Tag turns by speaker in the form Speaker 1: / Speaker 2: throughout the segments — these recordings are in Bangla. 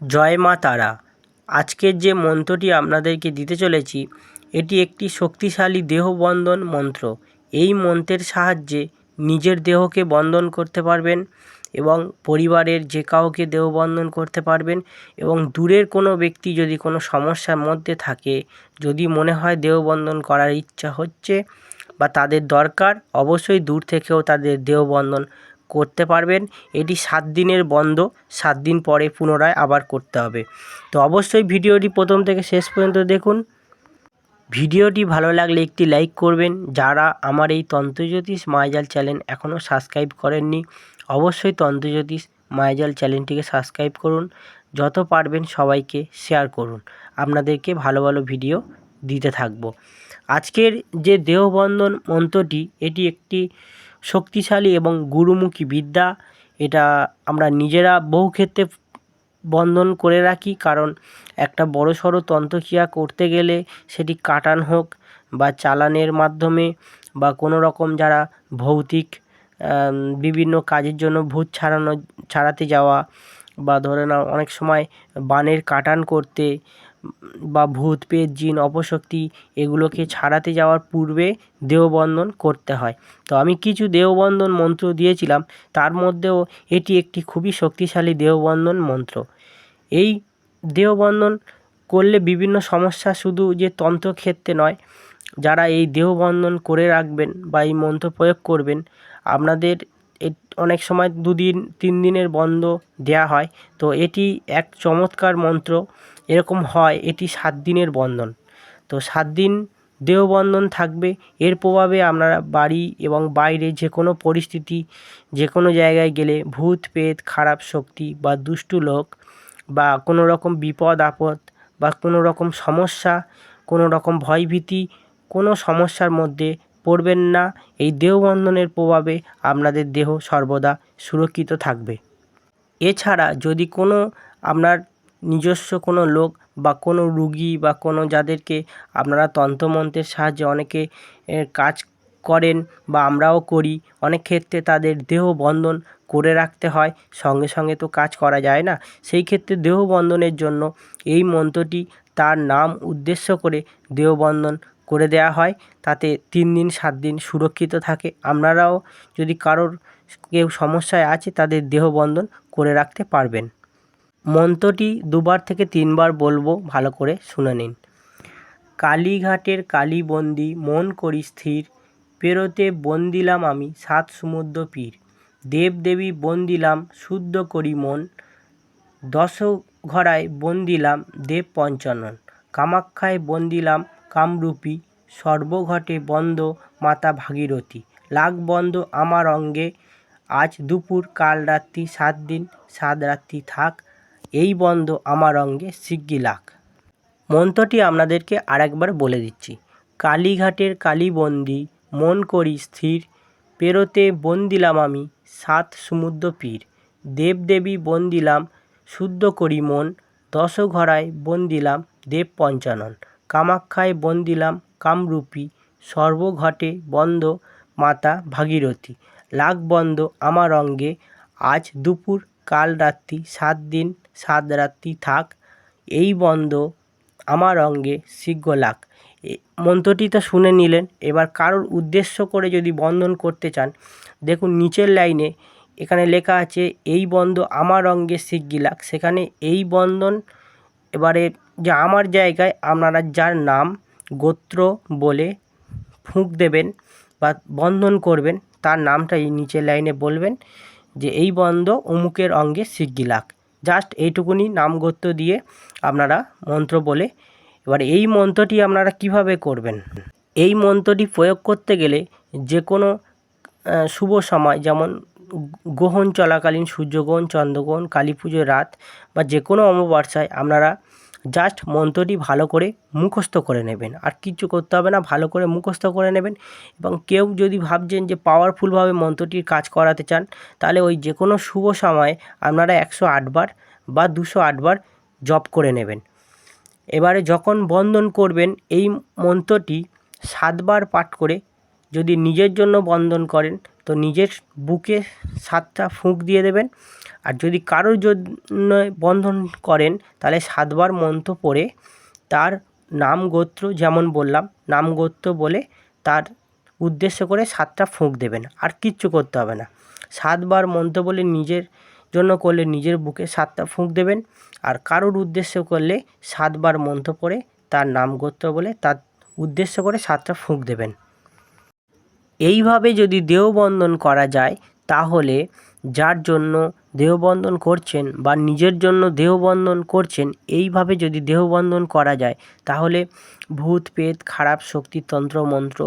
Speaker 1: জয় মা তারা। আজকের যে মন্ত্রটি আপনাদেরকে দিতে চলেছি, এটি একটি শক্তিশালী দেহবন্ধন মন্ত্র। এই মন্ত্রের সাহায্যে নিজের দেহকে বন্ধন করতে পারবেন এবং পরিবারের যে কাউকে দেহবন্ধন করতে পারবেন এবং দূরের কোনো ব্যক্তি যদি কোনো সমস্যার মধ্যে থাকে, যদি মনে হয় দেহবন্ধন করার ইচ্ছা হচ্ছে বা তাদের দরকার, অবশ্যই দূর থেকেও তাদের দেহবন্ধন করতে পারবেন। এটি সাত দিনের বন্ধ, সাত দিন পরে পুনরায় আবার করতে হবে। তো অবশ্যই ভিডিওটি প্রথম থেকে শেষ পর্যন্ত দেখুন। ভিডিওটি ভালো লাগলে একটি লাইক করবেন। যারা আমার এই তন্ত্রজ্যোতিষ মায়াজাল চ্যানেল এখনও সাবস্ক্রাইব করেননি, অবশ্যই তন্ত্রজ্যোতিষ মায়াজাল চ্যানেলটিকে সাবস্ক্রাইব করুন। যত পারবেন সবাইকে শেয়ার করুন। আপনাদেরকে ভালো ভালো ভিডিও দিতে থাকব। আজকের যে দেহবন্ধন মন্ত্রটি, এটি একটি শক্তিশালী এবং গুরুমুখী বিদ্যা। এটা আমরা নিজেরা বহু ক্ষেত্রে বন্ধন করে রাখি, কারণ একটা বড় সড়ো তন্ত্রক্রিয়া করতে গেলে সেটি কাটান হোক বা চালানের মাধ্যমে বা কোনো রকম যারা ভৌতিক বিভিন্ন কাজের জন্য ভূত ছাড়ানো, ছাড়াতে যাওয়া বা ধরে নাও অনেক সময় বানের কাটান করতে বা ভূত, পেট, জিন, অপশক্তি এগুলোকে ছাড়াতে যাওয়ার পূর্বে দেহবন্ধন করতে হয়। তো আমি কিছু দেহবন্ধন মন্ত্র দিয়েছিলাম, তার মধ্যেও এটি একটি খুবই শক্তিশালী দেহবন্ধন মন্ত্র। এই দেহবন্ধন করলে বিভিন্ন সমস্যা শুধু যে তন্ত্রক্ষেত্রে নয়, যারা এই দেহবন্ধন করে রাখবেন বা এই মন্ত্র প্রয়োগ করবেন, আপনাদের অনেক সময় দুদিন, তিন দিনের বন্ধ দেয়া হয়। তো এটি এক চমৎকার মন্ত্র। এরকম হয়, এটি সাত দিনের বন্ধন। তো সাত দিন দেহবন্ধন থাকবে। এর প্রভাবে আপনারা বাড়ি এবং বাইরে যে কোনো পরিস্থিতি যে কোনো জায়গায় গেলে ভূত পেত খারাপ শক্তি বা দুষ্টু লোক বা কোনো রকম বিপদ, আপদ বা কোনো রকম সমস্যা কোনো রকম ভয়ভীতি, কোনো সমস্যার মধ্যে পড়বেন না। এই দেহবন্ধনের প্রভাবে আপনাদের দেহ সর্বদা সুরক্ষিত থাকবে। এছাড়া যদি কোনো আপনার নিজস্ব কোনো লোক বা কোনো রুগী বা কোনো যাদেরকে আপনারা তন্ত্রমন্ত্রের সাহায্যে অনেকে কাজ করেন বা আমরাও করি, অনেক ক্ষেত্রে তাদের দেহ বন্ধন করে রাখতে হয়, সঙ্গে সঙ্গে তো কাজ করা যায় না। সেই ক্ষেত্রে দেহ বন্ধনের জন্য এই মন্ত্রটি তার নাম উদ্দেশ্য করে দেহবন্ধন করে দেওয়া হয়। তাতে তিন দিন, সাত দিন সুরক্ষিত থাকে। আপনারাও যদি কারোর কেউ সমস্যায় আছে, তাদের দেহবন্ধন করে রাখতে পারবেন। মন্ত্রটি দুবার থেকে তিনবার বলব, ভালো করে শুনে নিন। কালীঘাটের কালীবন্দি, মন করি স্থির, পেরোতে বন্দিলাম আমি সাত সমুদ্র পীর। দেবদেবী বন্দিলাম, শুদ্ধ করি মন দশ ঘরায় বন্দিলাম দেব পঞ্চানন। কামাক্ষায় বন্দিলাম কামরূপী, সর্বঘটে বন্ধ মাতা ভাগীরথী। লাগ বন্ধ আমার অঙ্গে, আজ দুপুর, কাল রাত্রি, সাত দিন, সাত রাত্রি থাক এই বন্ধ আমার অঙ্গে শিগগি লাখ। মন্ত্রটি আপনাদেরকে আরেকবার বলে দিচ্ছি। কালীঘাটের কালীবন্দি, মন করি স্থির, পেরোতে বন্দিলাম আমি সাত সমুদ্র পীর। দেবদেবী বন্দিলাম, শুদ্ধ করি মন দশঘরায় বন্দিলাম দেব পঞ্চানন। কামাক্ষায় বন্দিলাম কামরূপী, সর্বঘটে বন্ধ মাতা ভাগীরথী। লাগ বন্ধ আমার অঙ্গে, আজ দুপুর, কাল রাত্রি সাত দিন সাত রাত্রি থাক, এই বন্ধ আমার অঙ্গে শীঘ্র লাগ মন্ত্রটি তো শুনে নিলেন, এবার কারোর উদ্দেশ্য করে যদি বন্ধন করতে চান, দেখুন নিচের লাইনে এখানে লেখা আছে, এই বন্ধ আমার অঙ্গে শিগগি লাগ সেখানে এই বন্ধন এবারে যে আমার জায়গায় আপনারা যার নাম, গোত্র বলে ফুঁক দেবেন বা বন্ধন করবেন, তার নামটা এই নিচের লাইনে বলবেন যে এই বন্ধ অমুকের অঙ্গে শিগগি লাগ জাস্ট এইটুকুনি নাম গোত্র দিয়ে আপনারা মন্ত্র বলে, এবার এই মন্ত্রটি আপনারা কীভাবে করবেন? এই মন্ত্রটি প্রয়োগ করতে গেলে যে কোনো শুভ সময় যেমন গ্রহণ চলাকালীন সূর্যগ্রহণ, চন্দ্রগ্রহণ, কালী পুজোর রাত বা যে কোনো অমাবস্যায় আপনারা জাস্ট মন্ত্রটি ভালো করে মুখস্থ করে নেবেন। আর কিচ্ছু করতে হবে না, ভালো করে মুখস্থ করে নেবেন। এবং কেউ যদি ভাবছেন যে পাওয়ারফুলভাবে মন্ত্রটির কাজ করাতে চান, তাহলে ওই যে কোনো শুভ সময়ে আপনারা একশো আটবার বা দুশো আটবার জপ করে নেবেন। এবারে যখন বন্ধন করবেন, এই মন্ত্রটি সাতবার পাঠ করে যদি নিজের জন্য বন্ধন করেন, তো নিজের বুকে সাতটা ফুঁক দিয়ে দেবেন। আর যদি কারোর জন্য বন্ধন করেন, তাহলে সাতবার মন্ত্র পড়ে তার নাম গোত্র যেমন বললাম নাম গোত্র বলে তার উদ্দেশ্য করে সাতটা ফুঁক দেবেন, আর কিচ্ছু করতে হবে না। সাতবার মন্ত্র বলে নিজের জন্য করলে নিজের বুকে সাতটা ফুঁক দেবেন, আর কারোর উদ্দেশ্য করলে সাতবার মন্ত্র পড়ে তার নাম গোত্র বলে তার উদ্দেশ্য করে সাতটা ফুঁক দেবেন। এইভাবে যদি দেহবন্ধন করা যায়, তাহলে যার জন্য দেহবন্ধন করছেন বা নিজের জন্য দেহবন্ধন করছেন, এইভাবে যদি দেহবন্ধন করা যায়, তাহলে ভূত পেত খারাপ শক্তি, তন্ত্র, মন্ত্র,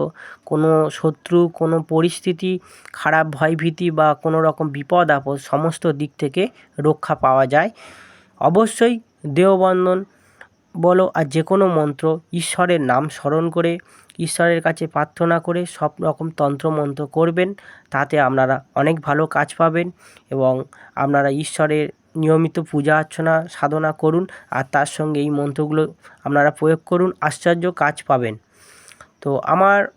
Speaker 1: কোনো শত্রু, কোনো পরিস্থিতি, খারাপ ভয়ভীতি বা কোনো রকম বিপদ, আপদ, সমস্ত দিক থেকে রক্ষা পাওয়া যায়। অবশ্যই দেহবন্ধন বলো আর যে কোনো মন্ত্র ঈশ্বরের নাম স্মরণ করে, ঈশ্বরের কাছে প্রার্থনা করে সব রকম তন্ত্রমন্ত্র করবেন। তাতে আপনারা অনেক ভালো কাজ পাবেন এবং আপনারা ঈশ্বরের নিয়মিত পূজা অর্চনা সাধনা করুন আর তার সঙ্গে এই মন্ত্রগুলো আপনারা প্রয়োগ করুন, আশ্চর্য কাজ পাবেন। তো আমার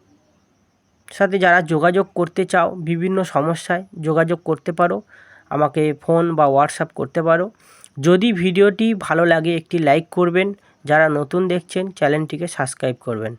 Speaker 1: সাথে যারা যোগাযোগ করতে চাও, বিভিন্ন সমস্যায় যোগাযোগ করতে পারো, আমাকে ফোন বা হোয়াটসঅ্যাপ করতে পারো। যদি ভিডিওটি ভালো লাগে একটি লাইক করবেন যারা নতুন দেখছেন চ্যানেলটিকে সাবস্ক্রাইব করবেন।